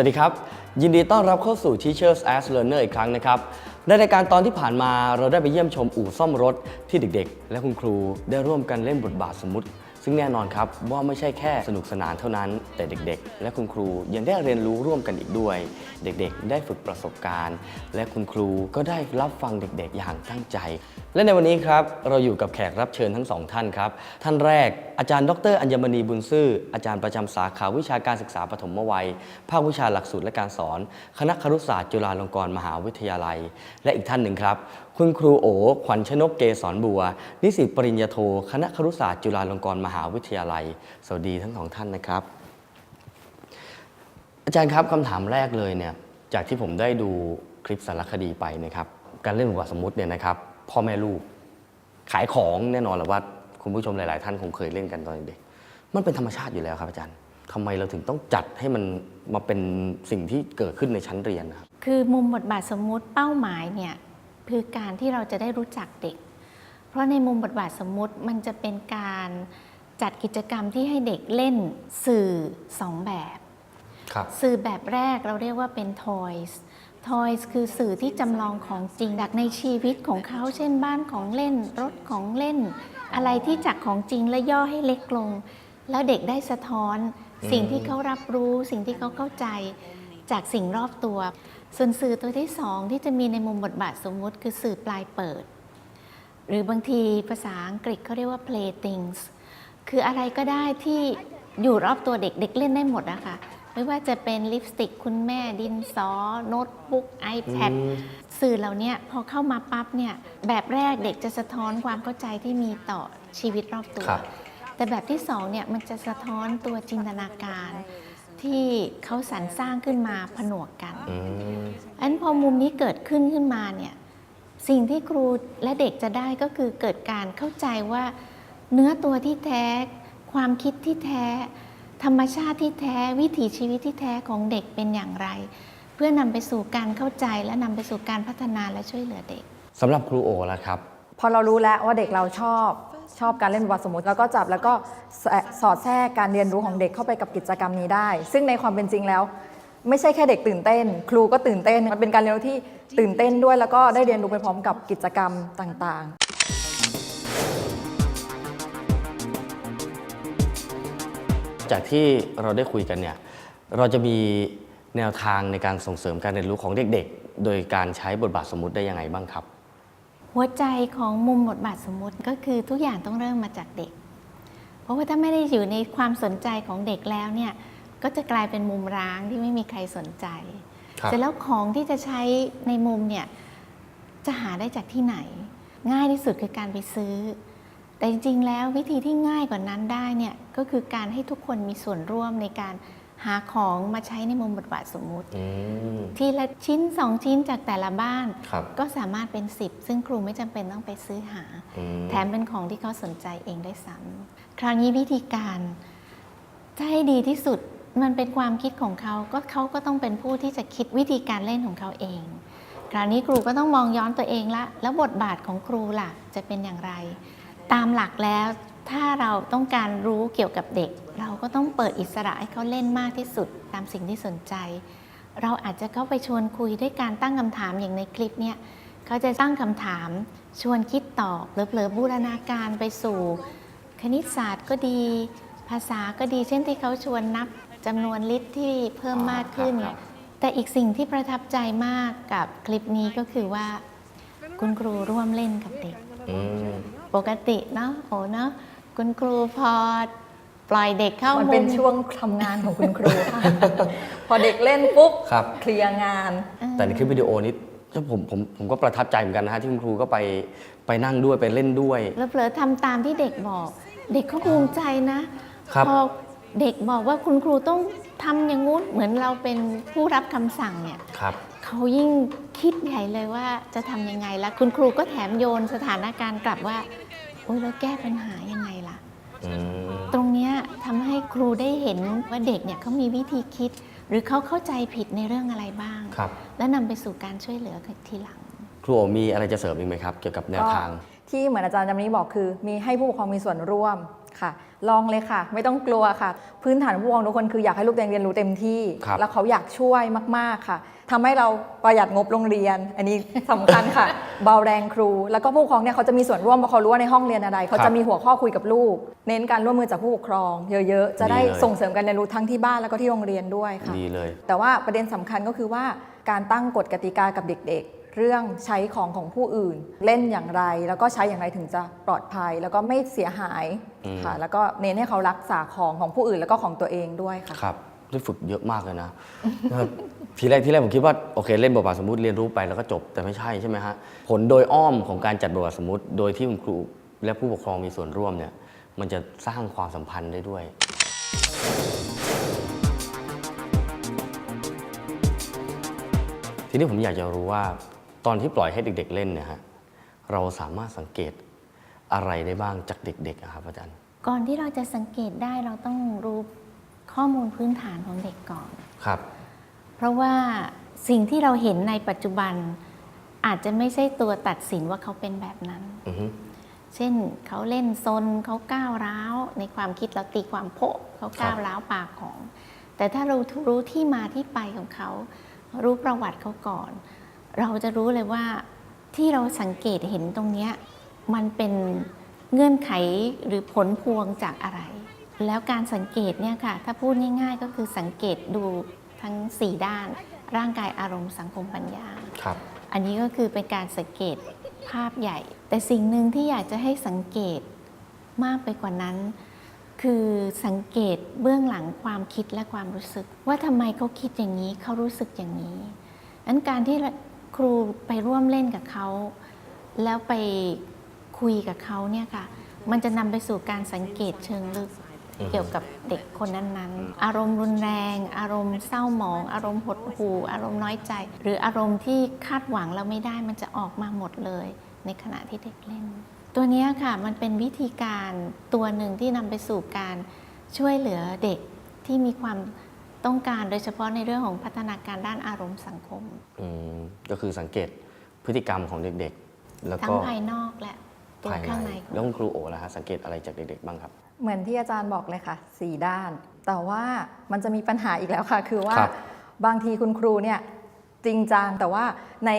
วัสดีครับ ยินดีต้อนรับเข้าสู่ Teachers as Learner อีกครั้งนะครับ ในรายการตอนที่ผ่านมาเราได้ไปเยี่ยมชมอู่ซ่อมรถที่เด็กๆ และคุณครูได้ร่วมกันเล่นบทบาทสมมติ ซึ่งแน่นอนครับว่าไม่ใช่แค่สนุกสนานเท่านั้น แต่เด็กๆ และคุณครูยังได้เรียนรู้ร่วมกันอีกด้วย เด็กๆ ได้ฝึกประสบการณ์ และคุณครูก็ได้รับฟังเด็กๆ อย่างตั้งใจ และในวันนี้ครับเราอยู่กับแขกรับเชิญทั้งสองท่านครับ ท่านแรกอาจารย์ดร อัญมณีบุญซื่อ อาจารย์ประจำสาขาวิชาการศึกษาปฐมวัย ภาควิชาหลักสูตรและการสอน คณะครุศาสตร์จุฬาลงกรณ์มหาวิทยาลัย และอีกท่านหนึ่งครับ คุณครูโอขวัญชนกเกษรบัว นิสิตปริญญาโท คณะครุศาสตร์จุฬาลงกรณ์มหาวิทยาลัย สวัสดีทั้งสองท่านนะครับ อาจารย์ครับคำถามแรกเลยเนี่ยจากที่ผมได้ดูคลิปสารคดีไปนะครับ การเล่นบทบาทสมมติเนี่ยนะครับ พ่อแม่ลูก ขายของแน่นอนแหละว่าคุณผู้ชมหลาย ๆ ท่านคงเคยเล่นกันตอนเด็กมันเป็นธรรมชาติอยู่แล้วครับอาจารย์ทำไมเราถึงต้องจัดให้มันมาเป็นสิ่งที่เกิดขึ้นในชั้นเรียนครับ คือมุมบทบาทสมมุติเป้าหมายเนี่ย คือการที่เราจะได้รู้จักเด็ก เพราะในมุมบทบาทสมมุติมันจะเป็นการจัดกิจกรรมที่ให้เด็กเล่นสื่อสองแบบครับสื่อแบบแรกเราเรียกว่าเป็น toys toys คือสื่อที่จำลองของจริงจากในชีวิตของเขา เช่นบ้านของเล่น รถของเล่น อะไรที่จากของจริงและย่อให้เล็กลง แล้วเด็กได้สะท้อน สิ่งที่เขารับรู้ สิ่งที่เขาเข้าใจจากสิ่งรอบตัว ส่วนสื่อตัวที่สองที่จะมีในมุมบทบาทสมมุติคือสื่อปลายเปิด หรือบางทีภาษาอังกฤษเขาเรียกว่า play things คืออะไรก็ได้ที่อยู่รอบตัวเด็กเด็กเล่นได้หมดนะคะไม่ว่าจะเป็นลิปสติกคุณแม่ดินสอโน้ตบุ๊ก iPad อืมสื่อเหล่าเนี้ยพอเข้ามาปั๊บเนี่ยแบบแรกเด็กจะสะท้อนความเข้าใจที่มีต่อชีวิตรอบตัวครับแต่แบบที่สองเนี่ยมันจะสะท้อนตัวจินตนาการ ที่เขาสรรสร้างขึ้นมาผนวกกันอืมอันพอมุมนี้เกิดขึ้นขึ้นมาเนี่ยสิ่งที่ครูและเด็กจะได้ก็คือเกิดการเข้าใจว่า เนื้อตัวที่แท้ ความคิดที่แท้ ธรรมชาติที่แท้ วิถีชีวิตที่แท้ของเด็กเป็นอย่างไร เพื่อนำไปสู่การเข้าใจและนำไปสู่การพัฒนาและช่วยเหลือเด็ก สำหรับครูโอละครับ พอเรารู้แล้วว่าเด็กเราชอบ ชอบการเล่นบทบาทสมมติ แล้วก็จับแล้วก็สสอดแทรกการเรียนรู้ของเด็กเข้าไปกับกิจกรรมนี้ได้ ซึ่งในความเป็นจริงแล้ว ไม่ใช่แค่เด็กตื่นเต้น ครูก็ตื่นเต้น มันเป็นการเรียนรู้ที่ตื่นเต้นด้วย แล้วก็ได้เรียนรู้ไปพร้อมกับกิจกรรมต่างๆจากที่เราได้คุยกันเนี่ย เราจะมีแนวทางในการส่งเสริมการเรียนรู้ของเด็กๆ โดยการใช้บทบาทสมมุติได้ยังไงบ้างครับ หัวใจของมุมบทบาทสมมุติก็คือทุกอย่างต้องเริ่มมาจากเด็ก เพราะว่าถ้าไม่ได้อยู่ในความสนใจของเด็กแล้วเนี่ยก็จะกลายเป็นมุมร้างที่ไม่มีใครสนใจครับเสร็จแล้วของที่จะใช้ในมุมเนี่ยจะหาได้จากที่ไหน ง่ายที่สุดคือการไปซื้อ แต่จริงๆแล้ววิธีที่ง่ายกว่านั้นได้เนี่ยก็คือการให้ทุกคนมีส่วนร่วมในการ หาของมาใช้ในมุมบทบาทสมมุติ อืม ทีละชิ้นสองชิ้นจากแต่ละบ้าน ครับก็สามารถเป็น 10 ซึ่งครูไม่จำเป็นต้องไปซื้อหา อืมแถมเป็นของที่เขาสนใจเองได้วยซ้ำคราวนี้วิธีการถ้าให้ดีที่สุดมันเป็นความคิดของเขาก็เขาก็ต้องเป็นผู้ที่จะคิดวิธีการเล่นของเขาเอง คราวนี้ครูก็ต้องมองย้อนตัวเองละ แล้วบทบาทของครูล่ะจะเป็นอย่างไร ตามหลักแล้วถ้าเราต้องการรู้เกี่ยวกับเด็ก เราก็ต้องเปิดอิสระให้เขาเล่นมากที่สุดตามสิ่งที่สนใจ เราอาจจะเข้าไปชวนคุยด้วยการตั้งคำถามอย่างในคลิปเนี่ยเขาจะตั้งคำถาม ชวนคิดตอบเผลอๆบูรณาการไปสู่ คณิตศาสตร์ก็ดี ภาษาก็ดีเช่นที่เขาชวนนับจำนวนลิตรที่เพิ่มมากขึ้นครับแต่อีกสิ่งที่ประทับใจมากกับคลิปนี้ก็คือว่า คุณครูร่วมเล่นกับเด็กอืมปกติเนาะโอ้เนาะคุณครูพอ ปล่อยเด็กเข้ามันมุเป็นมช่วงทำงานของคุณครูค่ะ พอเด็กเล่นปุ๊บครับ เคลียร์งาน แต่ในคลิปวิดีโอนี้ผมผมผมก็ประทับใจเหมือนกันนะฮะที่คุณครูก็ไปไปนั่งด้วยไปเล่นด้วย แล้วเผลอๆทำตามที่เด็กบอก เด็กเขาภูมิใจนะ ครับ พอเด็กบอกว่าคุณครูต้องทำอย่างงู้นเหมือนเราเป็นผู้รับคำสั่งเนี่ยครับ เขายิ่งคิดใหญ่เลยว่าจะทำยังไงแล้วคุณครูก็แถมโยนสถานการณ์กลับว่าโอ้ยแล้วแก้ปัญหายังไงล่ะ อืม ครูได้เห็นว่าเด็กเนี่ยเขามีวิธีคิด หรือเขาเข้าใจผิดในเรื่องอะไรบ้าง ครับ และนำไปสู่การช่วยเหลือทีหลัง ครูโอมีอะไรจะเสริมอีกไหมครับ เกี่ยวกับแนวทาง ที่เหมือนอาจารย์จำนี้บอกคือ มีให้ผู้ปกครองมีส่วนร่วม ค่ะ ลองเลยค่ะ ไม่ต้องกลัวค่ะ พื้นฐานผู้ปกครองทุกคนคืออยากให้ลูกตัวเองเรียนรู้เต็มที่ ครับ แล้วเขาอยากช่วยมากๆค่ะทำให้เราประหยัดงบโรงเรียน อันนี้สำคัญค่ะ เบาแรงครู แล้วก็ผู้ปกครองเนี่ยเขาจะมีส่วนร่วมเพราะเขารู้ว่าในห้องเรียนอะไร เขาจะมีหัวข้อคุยกับลูก เน้นการร่วมมือจากผู้ปกครอง เยอะๆ จะได้ดีเลย ส่งเสริมการเรียนรู้ทั้งที่บ้านแล้วก็ที่โรงเรียนด้วยค่ะ ดีเลย แต่ว่าประเด็นสำคัญก็คือว่าการตั้งกฎกติกากับเด็กๆ เรื่องใช้ของของผู้อื่น เล่นอย่างไร แล้วก็ใช้อย่างไรถึงจะปลอดภัย แล้วก็ไม่เสียหายอืมค่ะ แล้วก็เน้นให้เขารักษาของของผู้อื่นแล้วก็ของตัวเองด้วยค่ะครับได้ฝึกเยอะมากเลยนะนะครับทีแรกที่แรกผมคิดว่าโอเคเล่นบทบาทสมมติเรียนรู้ไปแล้วก็จบแต่ไม่ใช่ใช่ไหมฮะผลโดยอ้อมของการจัดบทบาทสมมติ โดยที่คุณครูและผู้ปกครองมีส่วนร่วมเนี่ยมันจะสร้างความสัมพันธ์ได้ด้วยทีนี้ผมอยากจะรู้ว่า ตอนที่ปล่อยให้เด็ก ๆ เล่นเนี่ยฮะเราสามารถสังเกตอะไรได้บ้างจากเด็กๆอะครับอาจารย์ ก่อนที่เราจะสังเกตได้เราต้องรู้ข้อมูลพื้นฐานของเด็กก่อน ครับ เพราะว่าสิ่งที่เราเห็นในปัจจุบันอาจจะไม่ใช่ตัวตัดสินว่าเขาเป็นแบบนั้น อือฮึเช่นเขาเล่นซนเขาก้าวร้าว ในความคิดเราตีความโพะเขาก้าวร้าวปากของ แต่ถ้าเรารู้ที่มาที่ไปของเขา รู้ประวัติเขาก่อน เราจะรู้เลยว่าที่เราสังเกตเห็นตรงเนี้ยมันเป็นเงื่อนไขหรือผลพวงจากอะไร แล้วการสังเกตเนี่ยค่ะ ถ้าพูดง่าย ๆ ก็คือสังเกตดูทั้ง 4 ด้าน ร่างกายอารมณ์สังคมปัญญาครับ อันนี้ก็คือเป็นการสังเกตภาพใหญ่ แต่สิ่งหนึ่งที่อยากจะให้สังเกตมากไปกว่านั้น คือสังเกตเบื้องหลังความคิดและความรู้สึก ว่าทำไมเขาคิดอย่างนี้เขารู้สึกอย่างนี้นั้นการที่ ครูไปร่วมเล่นกับเขา แล้วไปคุยกับเขาเนี่ยค่ะ มันจะนำไปสู่การสังเกตเชิงลึกอือฮึเกี่ยวกับเด็กคนนั้นๆ อารมณ์รุนแรง อารมณ์เศร้าหมอง อารมณ์หดหู่ อารมณ์น้อยใจ หรืออารมณ์ที่คาดหวังแล้วไม่ได้มันจะออกมาหมดเลย ในขณะที่เด็กเล่น ตัวเนี้ยค่ะมันเป็นวิธีการตัวหนึ่งที่นำไปสู่การช่วยเหลือเด็กที่มีความ ต้องการโดยเฉพาะในเรื่องของพัฒนาการด้านอารมณ์สังคม อืมก็คือสังเกตพฤติกรรมของเด็กๆ แล้วทั้ก็งภายนอกและตัวภายในข้างในของแล้วคุณครูโอล่ะฮะสังเกตอะไรจากเด็กๆบ้างครับ เหมือนที่อาจารย์บอกเลยค่ะสี่ด้าน แต่ว่ามันจะมีปัญหาอีกแล้วค่ะ คือว่าครับบางทีคุณครูเนี่ยจริงจังแต่ว่าใน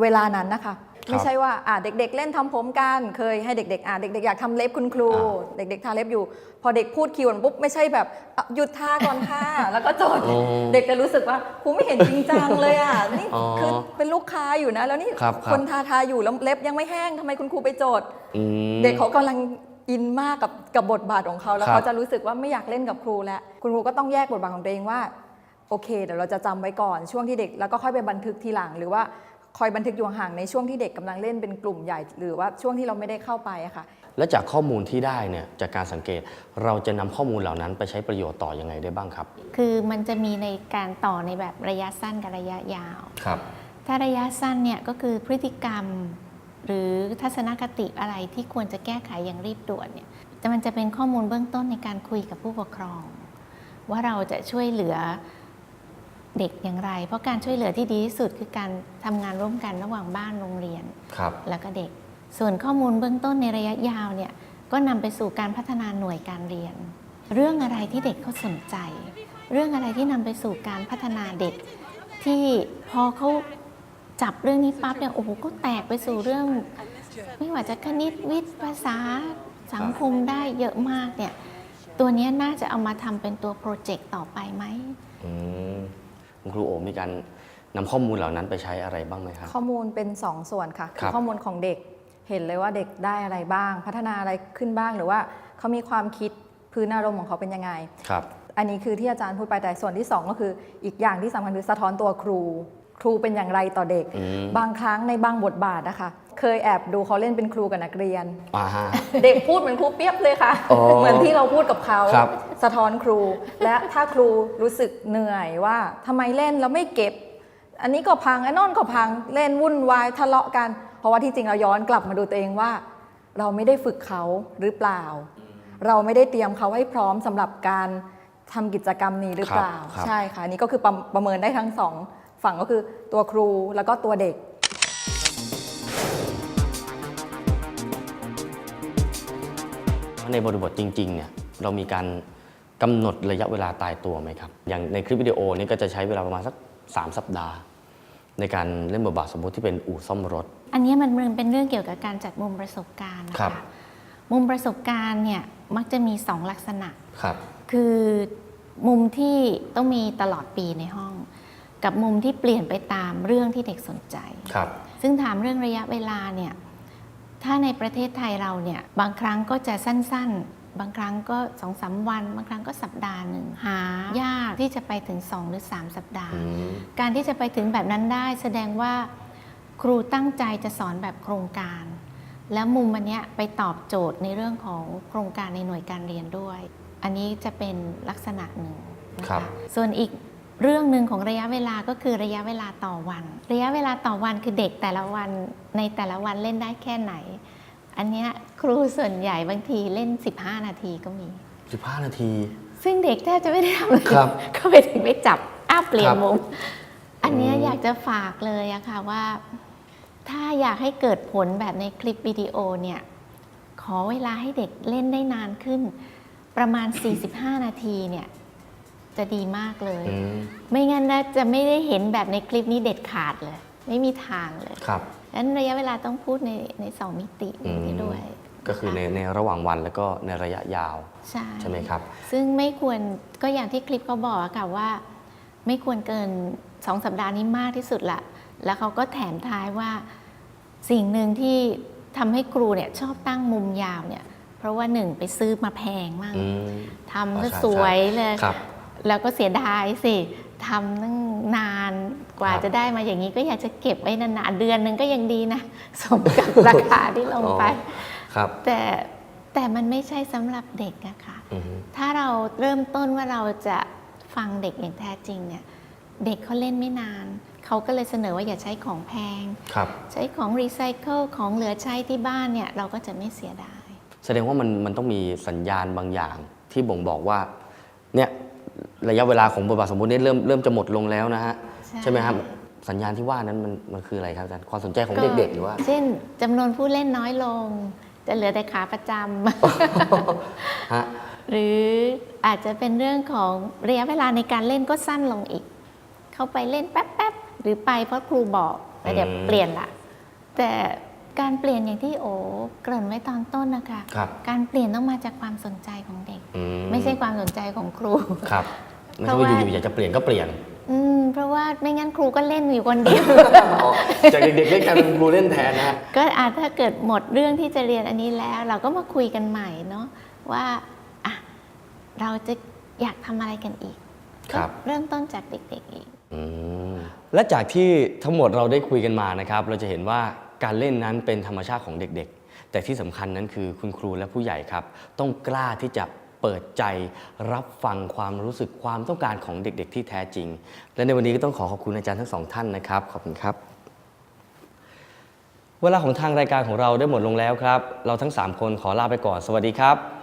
เวลานั้นนะคะ ไม่ใช่ว่าอะเด็ก ๆ เล่นทำผมกันเคยให้เด็กๆอะเด็กๆอยากทำเล็บคุณครู เด็ก ๆทาเล็บอยู่ พอเด็กพูดคีย์เวิร์ดปุ๊บไม่ใช่แบบอะหยุดทาก่อนค่ะแล้วก็จดโอ้เด็กจะรู้สึกว่าครูไม่เห็นจริงจังเลยอะนี่อ๋อคือเป็นลูกค้าอยู่นะ แล้วนี่ครับครับคนทาทาอยู่แล้วเล็บยังไม่แห้งทำไมคุณครูไปจดอืมเด็กเขากำลังอินมากกับกับบทบาทของเขาแล้วครับเขาจะรู้สึกว่าไม่อยากเล่นกับครูแล้วคุณครูก็ต้องแยกบทบาทของตัวเองว่าโอเคเดี๋ยวเราจะจำไว้ก่อนช่วงที่เด็กแล้วก็ค่อยไปบันทึกทีหลังหรือว่า คอยบันทึกอยู่ห่างในช่วงที่เด็กกำลังเล่นเป็นกลุ่มใหญ่ หรือว่าช่วงที่เราไม่ได้เข้าไปอะค่ะ และจากข้อมูลที่ได้เนี่ยจากการสังเกตเราจะนำข้อมูลเหล่านั้นไปใช้ประโยชน์ต่อยังไงได้บ้างครับ คือมันจะมีในการต่อในแบบระยะสั้นกับระยะยาวครับถ้าระยะสั้นเนี่ยก็คือพฤติกรรม หรือทัศนคติอะไรที่ควรจะแก้ไขอย่างรีบด่วนเนี่ยแต่มันจะเป็นข้อมูลเบื้องต้นในการคุยกับผู้ปกครอง ว่าเราจะช่วยเหลือ เด็กอย่างไร เพราะการช่วยเหลือที่ดีที่สุดคือการทำงานร่วมกันระหว่างบ้านโรงเรียนครับแล้วก็เด็ก ส่วนข้อมูลเบื้องต้นในระยะยาวเนี่ยก็นำไปสู่การพัฒนาหน่วยการเรียน เรื่องอะไรที่เด็กเขาสนใจ เรื่องอะไรที่นำไปสู่การพัฒนาเด็ก ที่พอเขาจับเรื่องนี้ปั๊บเนี่ยโอ้โหก็แตกไปสู่เรื่อง ไม่ว่าจะคณิตวิทย์ภาษาสังคมได้เยอะมากเนี่ยตัวเนี้ยน่าจะเอามาทำเป็นตัวโปรเจกต์ต่อไปไหมอืม คุณครูโอมีการนำข้อมูลเหล่านั้นไปใช้อะไรบ้างไหมครับ ข้อมูลเป็น 2 ส่วนค่ะครับ ข้อมูลของเด็กเห็นเลยว่าเด็กได้อะไรบ้าง พัฒนาอะไรขึ้นบ้างหรือว่าเขามีความคิดพื้นอารมณ์ของเขาเป็นยังไง ครับ อันนี้คือที่อาจารย์พูดไปแต่ส่วนที่ 2 ก็คือ อีกอย่างที่สำคัญคือสะท้อนตัวครู ครูเป็นอย่างไรต่อเด็ก อืม บางครั้งในบางบทบาทนะคะ เคยแอบดูเขาเล่นเป็นครูกับนักเรียน อ่าฮะ เด็กพูดเหมือนครูเปียบเลยค่ะ อ๋อเหมือนที่เราพูดกับเขาครับ สะท้อนครู และถ้าครูรู้สึกเหนื่อยว่าทำไมเล่นแล้วไม่เก็บ อันนี้ก็พังอันโนนก็พังเล่นวุ่นวายทะเลาะกัน เพราะว่าที่จริงเราย้อนกลับมาดูตัวเองว่า เราไม่ได้ฝึกเขาหรือเปล่า เราไม่ได้เตรียมเขาให้พร้อมสำหรับการทำกิจกรรมนี้หรือเปล่า ครับครับ ใช่ค่ะอันนี้ก็คือประประเมินได้ทั้งสองฝั่งก็คือตัวครูแล้วก็ตัวเด็ก ในในบริบทจริงๆเนี่ยเรามีการกำหนดระยะเวลาตายตัวไหมครับ อย่างในคลิปวิดีโอนี้ก็จะใช้เวลาประมาณสัก 3 สัปดาห์ ในการเล่นบทบาทสมมุติที่เป็นอู่ซ่อมรถ อันนี้มันเป็นเรื่องเกี่ยวกับการจัดมุมประสบการณ์นะครัคะบมุมประสบการณ์เนี่ยมักจะมีสองลักษณะครับคือมุมที่ต้องมีตลอดปีในห้อง กับมุมที่เปลี่ยนไปตามเรื่องที่เด็กสนใจครับซึ่งถามเรื่องระยะเวลาเนี่ย ถ้าในประเทศไทยเราเนี่ยบางครั้งก็จะสั้นๆ บางครั้งก็สองสามวัน บางครั้งก็สัปดาห์หนึ่งหายากที่จะไปถึง 2 หรือ 3 สัปดาห์อืมการที่จะไปถึงแบบนั้นได้ แสดงว่าครูตั้งใจจะสอนแบบโครงการ แล้วมุมอันเนี้ยไปตอบโจทย์ในเรื่องของโครงการในหน่วยการเรียนด้วย อันนี้จะเป็นลักษณะหนึ่งนะครัคะบส่วนอีก เรื่องหนึ่งของระยะเวลาก็คือระยะเวลาต่อวัน ระยะเวลาต่อวันคือเด็กแต่ละวันในแต่ละวันเล่นได้แค่ไหน อันเนี้ยครูส่วนใหญ่บางทีเล่น 15 นาทีก็มี 15 นาที ซึ่งเด็กแทบจะไม่ได้ทำอะไรครับก็ไปถึงไปจับอ้าวเปลี่ยนครับมุมอันเนี้ยอืมอยากจะฝากเลยอะค่ะว่า ถ้าอยากให้เกิดผลแบบในคลิปวิดีโอเนี่ยขอเวลาให้เด็กเล่นได้นานขึ้น ประมาณ 45 นาทีเนี่ย จะดีมากเลย อืมไม่งั้นนะจะไม่ได้เห็นแบบในคลิปนี้เด็ดขาดเลย ไม่มีทางเลยครับฉะนั้นระยะเวลาต้องพูดในในสองมิติอืมนี้ด้วยก็คือในในระหว่างวันแล้วก็ในระยะยาวใช่ ใช่ไหมครับ ซึ่งไม่ควรก็อย่างที่คลิปเขาบอกอะค่ะว่า ไม่ควรเกินสองสัปดาห์นี้มากที่สุดละแล้วเขาก็แถมท้ายว่าสิ่งหนึ่งที่ทำให้ครูเนี่ยชอบตั้งมุมยาวเนี่ย เพราะว่าหนึ่งไปซื้อมาแพงมากอืมทำก็ใช่สวยเลย ครับ แล้วก็เสียดายสิทำตั้งนานกว่าครับจะได้มาอย่างนี้ก็อยากจะเก็บไว้นานๆเดือนหนึ่งก็ยังดีนะ สมกับราคาที่ลงไปอ๋อครับแต่แต่มันไม่ใช่สำหรับเด็กอะค่ะอืมถ้าเราเริ่มต้นว่าเราจะฟังเด็กอย่างแท้จริงเนี่ยเด็กเขาเล่นไม่นาน เขาก็เลยเสนอว่าอย่าใช้ของแพงครับใช้ของรีไซเคิลของเหลือใช้ที่บ้านเนี่ยเราก็จะไม่เสียดาย แสดงว่ามันมันต้องมีสัญญาณบางอย่างที่บ่งบอกว่าเนี่ย ระยะเวลาของบทบาทสมมุติเนี่ยเริ่มเริ่มจะหมดลงแล้วนะฮะใช่ใช่ไหมครับสัญญาณที่ว่านั้นมันมันคืออะไรครับอาจารย์ความสนใจของเด็กๆหรือว่า เช่นจำนวนผู้เล่นน้อยลง จะเหลือแต่ขาประจำฮะหรืออาจจะเป็นเรื่องของระยะเวลาในการเล่นก็สั้นลงอีก เข้าไปเล่นแป๊บๆหรือไปเพราะครูบอกแล้วเดี๋ยวอืมเปลี่ยนละแต่ การเปลี่ยนอย่างที่โอเกริ่นไว้ตอนต้นนะคะครับการเปลี่ยนต้องมาจากความสนใจของเด็ก อืไม่ใช่ความสนใจของครู ครับไม่เพใช่ราะว่า ว่าอยู่ๆอยากจะเปลี่ยนก็เปลี่ยนอืมเพราะว่าไม่งั้นครูก็เล่นอยู่คนเดียว จากเด็กๆเล่นกลายเป็นครูเล่นแทนนะฮะ ก็อาจถ้าเกิดหมดเรื่องที่จะเรียนอันนี้แล้ว เราก็มาคุยกันใหม่เนาะว่าอะเราจะอยากทำอะไรกันอีกครับ ก็เริ่มต้นจากเด็กๆอีก อืม และจากที่ทั้งหมดเราได้คุยกันมานะครับ เราจะเห็นว่า การเล่นนั้นเป็นธรรมชาติของเด็กๆ แต่ที่สำคัญนั้นคือคุณครูและผู้ใหญ่ครับ ต้องกล้าที่จะเปิดใจรับฟังความรู้สึกความต้องการของเด็กๆ ที่แท้จริง และในวันนี้ก็ต้องขอขอบคุณอาจารย์ทั้งสองท่านนะครับ ขอบคุณครับ เวลาของทางรายการของเราได้หมดลงแล้วครับ เราทั้ง 3 คนขอลาไปก่อน สวัสดีครับ